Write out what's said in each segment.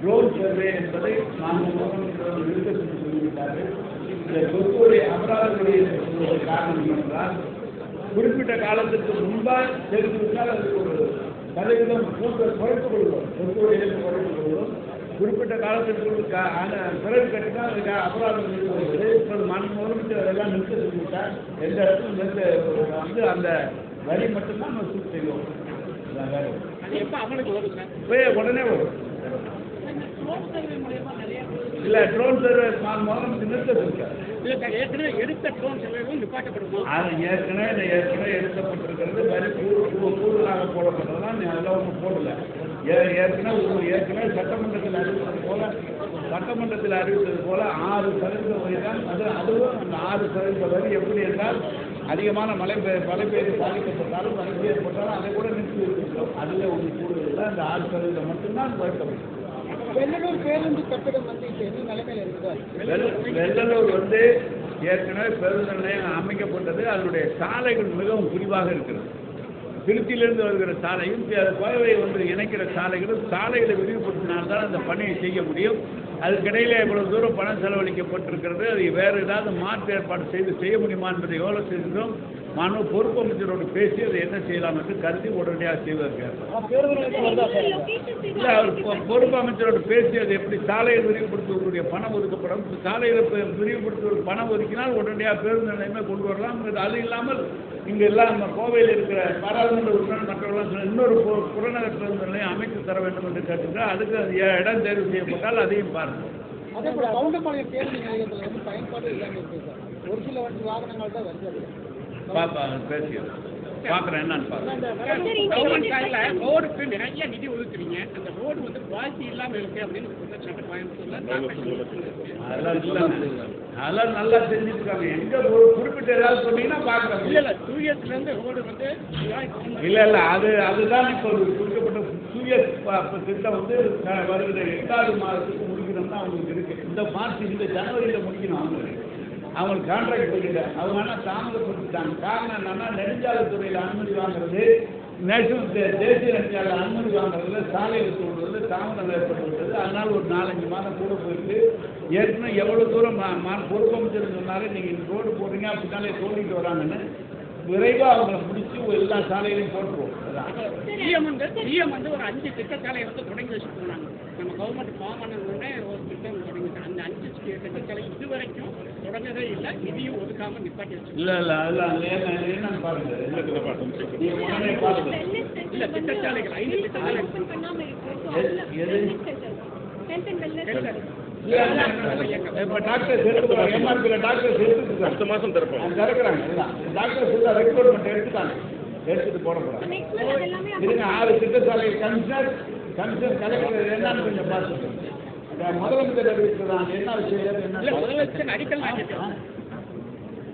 Drone survey என்பதை முதலமைச்சர் நிறுத்தத்துக்கு சொல்லிவிட்டார்கள் இந்த சொத்துடைய அபராதங்களை சொல்வதற்கு காரணம் என்றால் குறிப்பிட்ட காலத்துக்கு முன்பாக தெரிந்துவிட்டால் அது ஒரு சதவீதம் கூட்ட குறைத்துக் கொள்வோம். சொத்துடைய குறைத்துக் கொள்வோம். குறிப்பிட்ட காலத்திற்கு பிறகு கட்டினா அதுக்கு அபராதம் நிறுத்துவது இப்போது மண் முதலமைச்சர் அதெல்லாம் நிறுத்த சொல்லிவிட்டார். எந்த இடத்துல நிறுத்த வந்து அந்த வரி மட்டும்தான் நம்ம சூட் செய்வோம். அதான் வேற இல்லை ட்ரோன் சர்வே நான் முதலமைச்சர் நிறுத்த சொல்லிட்டார் இல்லை சார் ஏற்கனவே எடுத்த ட்ரோன் சர்வேவும் நிப்பாட்டப்படுமா? அது ஏற்கனவே இந்த ஏற்கனவே எடுக்கப்பட்டிருக்கிறது. வரி கூடு- கூ- கூடுதலாக போடப்பட்டதெல்லாம் நீ அதெல்லாம் ஒன்றும் போடல. ஏ- ஏற்கனவே ஏற்கனவே சட்டமன்றத்தில் அறிவித்தது போல சட்டமன்றத்தில் அறிவித்தது போல ஆறு சதவீத வரி தான். அது அதுவும் அந்த ஆறு சதவீத வரி எப்படி என்றால் அதிகமான மழை பெய் மழை பெய்து பாதிக்கப்பட்டாலும் மழை ஏற்பட்டாலும் அதை கூட நிறுத்தி வைத்திருக்கிறோம். அதில் ஒன்று கூடுதல் அந்த ஆறு சதவீதம் மட்டும்தான் குறைக்கப்படும் வெள்ளலூர் பேருந்து கட்டிடம் வந்து இப்போ வெள்ளலூர் வந்து ஏற்கனவே பேருந்து நிலையம் அமைக்கப்பட்டது. அதனுடைய சாலைகள் மிகவும் குறிவாக இருக்கிறது. திருச்சியிலிருந்து வருகிற சாலையும் கோவை வந்து இணைக்கிற சாலைகளும் சாலைகளை விரிவுபடுத்தினால்தான் அந்த பணியை செய்ய முடியும். அதுக்கிடையில் இவ்வளவு தூரம் பணம் செலவழிக்கப்பட்டிருக்கிறது. அது வேறு ஏதாவது மாற்று ஏற்பாடு செய்து செய்ய முடியுமா என்பதை எவ்வளோ செய்திருக்கிறோம் மனு பொறுப்பு அமைச்சரோடு பேசி அதை என்ன செய்யலாம் என்று கருதி உடனடியாக செய்வதற்கு இல்லை அவர் பொறுப்பு அமைச்சரோடு பேசி அது எப்படி சாலையை விரிவுபடுத்துவதற்குரிய பணம் ஒதுக்கப்படும்? ப- விரிவுபடுத்துவதற்கு பணம் ஒதுக்கினால் உடனடியாக பேருந்து நிலையமே கொண்டு வரலாம். அது இல்லாமல் இங்கே எல்லாம் கோவையில் இருக்கிற பாராளுமன்ற உறுப்பினர் மற்றவர்கள் இன்னொரு புறநகர் பேருந்து நிலையம் அமைத்து தர வேண்டும் என்று கேட்டுக்கிறார் அதுக்கு அது இடம் தேர்வு செய்யப்பட்டால் அதையும் பாருங்கள் அதே போல கவுண்டம்பாளையம் பேருந்து நிலையத்தில் வந்து பயன்பாடு இல்லாமல் இருக்கு சார். ஒரு சில வாகனங்கள் தான் வருது பாப்பா பேசிக்கிறேன் பார்க்குறேன் என்னன்னு பார்க்குறேன் ரோடுக்கு நிறைய நிதி ஒதுக்குறீங்க. அந்த ரோடு வந்து குவாலிட்டி இல்லாம இருக்கு அப்படின்னு அதெல்லாம் நல்லா செஞ்சுருக்காங்க. எங்கே ஒரு குறிப்பிட்ட ஏதாவது சொன்னீங்கன்னா பார்க்குறேன் இல்ல இல்ல இருந்து ரோடு வந்து இல்ல இல்ல அது அதுதான் இப்போ குறிக்கப்பட்ட ப- திட்டம் வந்து வருகிற எட்டாவது மாதத்துக்கு முடிக்கணும் தான் அவங்களுக்கு இருக்கு. இந்த மார்ச் இந்த ஜனவரியில் முடிக்கணும். அவங்களுக்கு கான்ட்ராக்ட் கொடுக்கல அவங்க ஆனால் தாமதப்படுத்திட்டாங்க காரணம் என்னன்னா நெடுஞ்சாலைத்துறையில் அனுமதி வாங்குறது நேஷனல் தே- தேசிய நெடுஞ்சாலை அனுமதி வாங்குறதுல சாலையில் தோன்றது தாமதம் ஏற்பட்டு விட்டது அதனால ஒரு நாலஞ்சு மாதம் கூட போயிட்டு ஏற்கனவே எவ்வளவு தூரம் மா- மா- பொறுப்பு அமைச்சர் சொன்னாலே நீங்க ரோடு போடுறீங்க அப்படின்னாலே தோண்டிட்டு வராங்கன்னு விரைவாக அவங்களை முடிச்சு எல்லா சாலையிலையும் போட்டுருவோம். அதான். சிஎம் வந்து சிஎம் வந்து ஒரு அஞ்சு திட்டச்சாலையை வந்து தொடங்கி வச்சுட்டு போனாங்க நம்ம கவர்மெண்ட் ஃபார்ம் ஆன உடனே ஒரு திட்டம் தொடங்கிட்டு அந்த அஞ்சு திட்டச்சாலை இது வரைக்கும் தொடங்கவே இல்லை. நிதியும் ஒதுக்காம நிப்பாட்டி வச்சு இல்ல இல்ல அதெல்லாம் அது என்ன என்னன்னு பாருங்க. நீங்க உடனே பாருங்க. இல்ல திட்டச்சாலைகள் ஐந்து திட்டச்சாலை. இப்ப டாக்டர் சேர்த்துக்கிறாங்க எம்ஆர்பியில் டாக்டர் அடுத்த மாதம் திறப்போம். திறக்கிறாங்க. டாக்டர் ஃபுல்லாக ரெக்ரூட்மெண்ட் எடுத்துட்டாங்க. எடுத்துட்டு போட போறாங்க. இருங்க ஆறு திட்டசாலை கமிஷனர் கமிஷனர் கலெக்டர் என்னன்னு கொஞ்சம் பார்த்துட்டு அந்த முதலமைச்சர் அறிவிக்கிறாங்க என்ன விஷயம்? இல்ல என்ன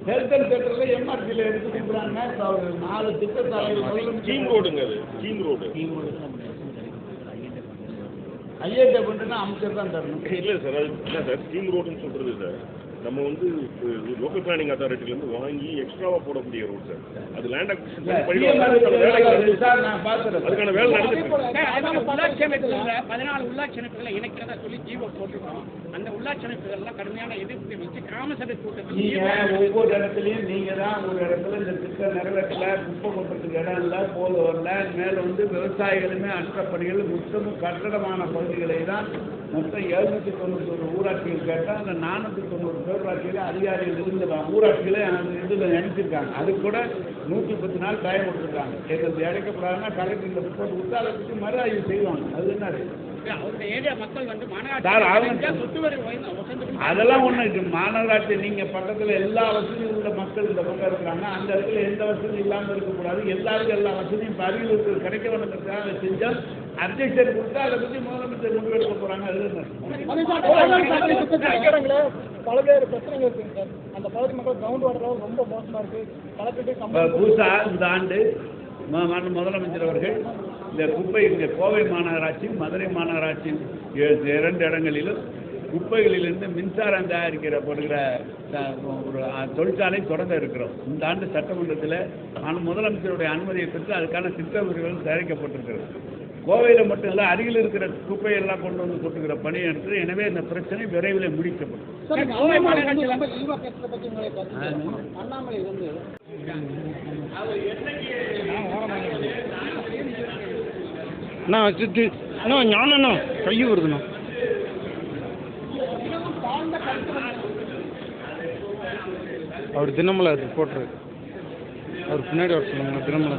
ஹெல்த் அண்ட் சென்டரில் எம்ஆர்பியில் எடுத்து கொடுக்குறாங்க. நாலு திட்டசாலைகள் கீங் ரோடுங்க அது. கீங் ரோடு ஐஏடி அப்படின்னா அமைச்சர் தான் தரணும். இல்லை சார் அது இல்லை சார் கீங் ரோடுன்னு சொல்கிறது சார் நம்ம வந்து லோக்கல் பிளானிங் அத்தாரிட்டிலேருந்து வாங்கி எக்ஸ்ட்ராவாக போடக்கூடிய ரோடு சார். அது லேண்ட் அக்விசிஷன் பண்ணி அதுக்கான வேலை அமைப்புகள்ல பதினாலு உள்ளாட்சி அமைப்புகளை இணைக்கிறதா சொல்லி போட்டிருக்கோம். அந்த உள்ளாட்சி அமைப்புகள்லாம் கடுமையான எதிர்ப்பு வச்சு கிராம சபை கூட்டத்தில் நீங்க ஒவ்வொரு இடத்துலையும் நீங்க தான் ஒரு இடத்துல இந்த திட்டம் நிறைவேற்றல குப்பை கொட்டுறதுக்கு இடம் இல்லை போது வரல மேல வந்து விவசாயிகளுமே அஷ்டப்பணிகள் மொத்தமும் கட்டடமான பகுதிகளை தான் மொத்தம் எழுநூத்தி தொண்ணூத்தி ஒரு ஊராட்சிகள் கேட்டால் அந்த நானூற்றி தொண்ணூறு பேரூராட்சியில அதிகாரிகள் இருந்துதான் ஊராட்சிகளே இதில் நினைச்சிருக்காங்க. அது கூட நூற்றி பத்து நாள் டைம் கொடுத்துருக்காங்க எங்களுக்கு இழைக்கப்படாதுன்னா கலெக்டர் ரிப்போர்ட் கொடுத்து அதை பற்றி மறு ஆய்வு செய்வாங்க. அது என்ன இருக்கு? அவருடைய ஏரியா மக்கள் வந்து சார், அதெல்லாம் ஒண்ணு இது மாநகராட்சி நீங்க பக்கத்துல எல்லா வசதியும் உள்ள மக்கள் இந்த பக்கம் இருக்கிறாங்க அந்த இடத்துல எந்த வசதியும் இல்லாம இருக்கக்கூடாது. எல்லாருக்கும் எல்லா வசதியும் இருக்கிற கிடைக்க வேணுங்கிறதுக்காக செஞ்சால் அப்ஜெக்ஷன் கொடுத்தா அதை பத்தி முதலமைச்சர் முடிவெடுக்க போறாங்க. அது பல்வேறு பிரச்சனைகள் இருக்குங்க சார். அந்த பகுதி மக்கள் கிரவுண்ட் வாட்டர் ரொம்ப மோசமா இருக்கு. கலெக்டரேட் இப்ப கம்பெனி புதுசா இந்த ஆண்டு முதலமைச்சர் அவர்கள் இந்த குப்பை இந்த கோவை மாநகராட்சியும் மதுரை மாநகராட்சியும் இரண்டு இடங்களிலும் குப்பைகளிலிருந்து மின்சாரம் தயாரிக்கிற படுகிற ஒரு தொழிற்சாலை தொடங்க இருக்கிறோம். இந்த ஆண்டு சட்டமன்றத்தில் ஆனால் முதலமைச்சருடைய அனுமதியை பெற்று அதுக்கான திட்டமிடுகள் தயாரிக்கப்பட்டிருக்கிறது. கோவையில் மட்டும் இல்லை அருகில் இருக்கிற குப்பையெல்லாம் கொண்டு வந்து கொட்டுகிற பணி என்று எனவே இந்த பிரச்சனை விரைவில் முடிக்கப்படும். அண்ணாமலை வந்து அண்ணா அச்சுச்சு அண்ணா ஞானண்ணா கை வருதுண்ணா அவர் தினமலை போட்டுரு அவர் பின்னாடி வர சொல்லுங்கண்ணா தினமலை